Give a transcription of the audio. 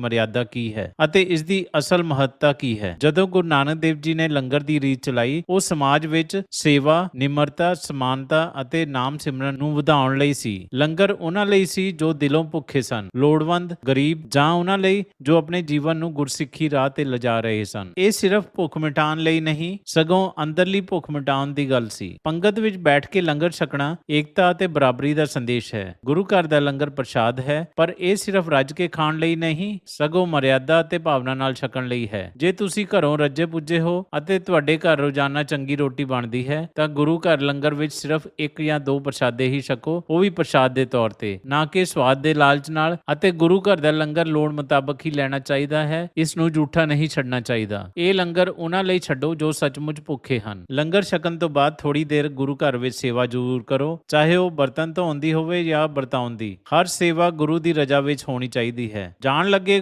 ਮਰਿਆਦਾ ਕੀ ਹੈ ਅਤੇ ਇਸ ਦੀ ਅਸਲ ਮਹੱਤਤਾ ਕੀ ਹੈ? ਜਦੋਂ ਗੁਰੂ ਨਾਨਕ ਦੇਵ ਜੀ ਨੇ ਲੰਗਰ ਦੀ ਰੀਤ ਚਲਾਈ, ਉਹ ਸਮਾਜ ਵਿੱਚ ਸੇਵਾ, ਨਿਮਰਤਾ, ਸਮਾਨਤਾ ਅਤੇ ਨਾਮ ਸਿਮਰਨ ਨੂੰ ਵਧਾਉਣ ਲਈ ਸੀ। ਲੰਗਰ ਉਹਨਾਂ ਲਈ ਸੀ ਜੋ ਦਿਲੋਂ ਭੁੱਖੇ ਸਨ, ਲੋੜਵੰਦ, ਗਰੀਬ ਜਾਂ ਉਹਨਾਂ ਲਈ ਜੋ ਆਪਣੇ ਜੀਵਨ ਨੂੰ ਗੁਰਸਿੱਖੀ ਰਾਹ ਤੇ ਲਿਜਾ ਰਹੇ ਸਨ। ਇਹ ਸਿਰਫ ਭੁੱਖ ਮਿਟਾਉਣ ਲਈ ਨਹੀਂ, ਸਗੋਂ ਅੰਦਰਲੀ ਭੁੱਖ ਮਿਟਾਉਣ ਦੀ ਗੱਲ ਸੀ। ਪੰਗਤ ਵਿੱਚ ਬੈਠ ਕੇ ਲੰਗਰ ਛਕਣਾ ਏਕਤਾ ਅਤੇ ਬਰਾਬਰੀ ਦਾ ਸੰਦੇਸ਼ ਹੈ। ਗੁਰੂ ਘਰ ਦਾ ਲੰਗਰ ਪ੍ਰਸ਼ਾਦ ਹੈ, ਪਰ ਇਹ ਸਿਰਫ ਰੱਜ ਕੇ ਖਾਣ ਲਈ ਨਹੀਂ ਸਗੋਂ ਮਰਿਆਦਾ ਅਤੇ ਭਾਵਨਾ ਨਾਲ ਛਕਣ ਲਈ ਹੈ। ਜੇ ਤੁਸੀਂ ਘਰੋਂ ਰੱਜੇ ਪੁੱਜੇ ਹੋ ਅਤੇ ਤੁਹਾਡੇ ਘਰ ਰੋਜ਼ਾਨਾ ਚੰਗੀ ਰੋਟੀ ਬਣਦੀ ਹੈ, ਤਾਂ ਗੁਰੂ ਘਰ ਲੰਗਰ ਵਿੱਚ ਸਿਰਫ ਇੱਕ ਜਾਂ ਦੋ ਪ੍ਰਸ਼ਾਦੇ ਹੀ ਛਕੋ, ਉਹ ਵੀ ਪ੍ਰਸ਼ਾਦ ਦੇ ਤੌਰ ਤੇ। ਨਾ ਕਿ ਸਵਾਦ ਦੇ ਲਾਲਚ ਨਾਲ ਅਤੇ ਗੁਰੂ ਘਰ ਦਾ ਲੰਗਰ ਲੋੜ ਮੁਤਾਬਕ ਹੀ ਲੈਣਾ ਚਾਹੀਦਾ ਹੈ, ਇਸ ਨੂੰ ਝੂਠਾ ਨਹੀਂ ਛੱਡਣਾ ਚਾਹੀਦਾ। ਇਹ ਲੰਗਰ ਉਹਨਾਂ ਲਈ ਛੱਡੋ ਜੋ ਸੱਚਮੁੱਚ ਭੁੱਖੇ ਹਨ। ਲੰਗਰ ਛਕਣ ਤੋਂ ਬਾਅਦ ਥੋੜੀ ਦੇਰ ਗੁਰੂ ਘਰ ਵਿੱਚ ਸੇਵਾ ਜ਼ਰੂਰ ਕਰੋ, ਚਾਹੇ ਉਹ ਬਰਤਨ ਧੋਣ ਦੀ ਹੋਵੇ ਜਾਂ ਵਰਤਾਉਣ ਦੀ ਹਰ ਸੇਵਾ ਗੁਰੂ ਦੀ ਰਜ਼ਾ ਵਿੱਚ ਹੋਣੀ ਚਾਹੀਦੀ ਹੈ। ਜਾਣ ਲੱਗੇ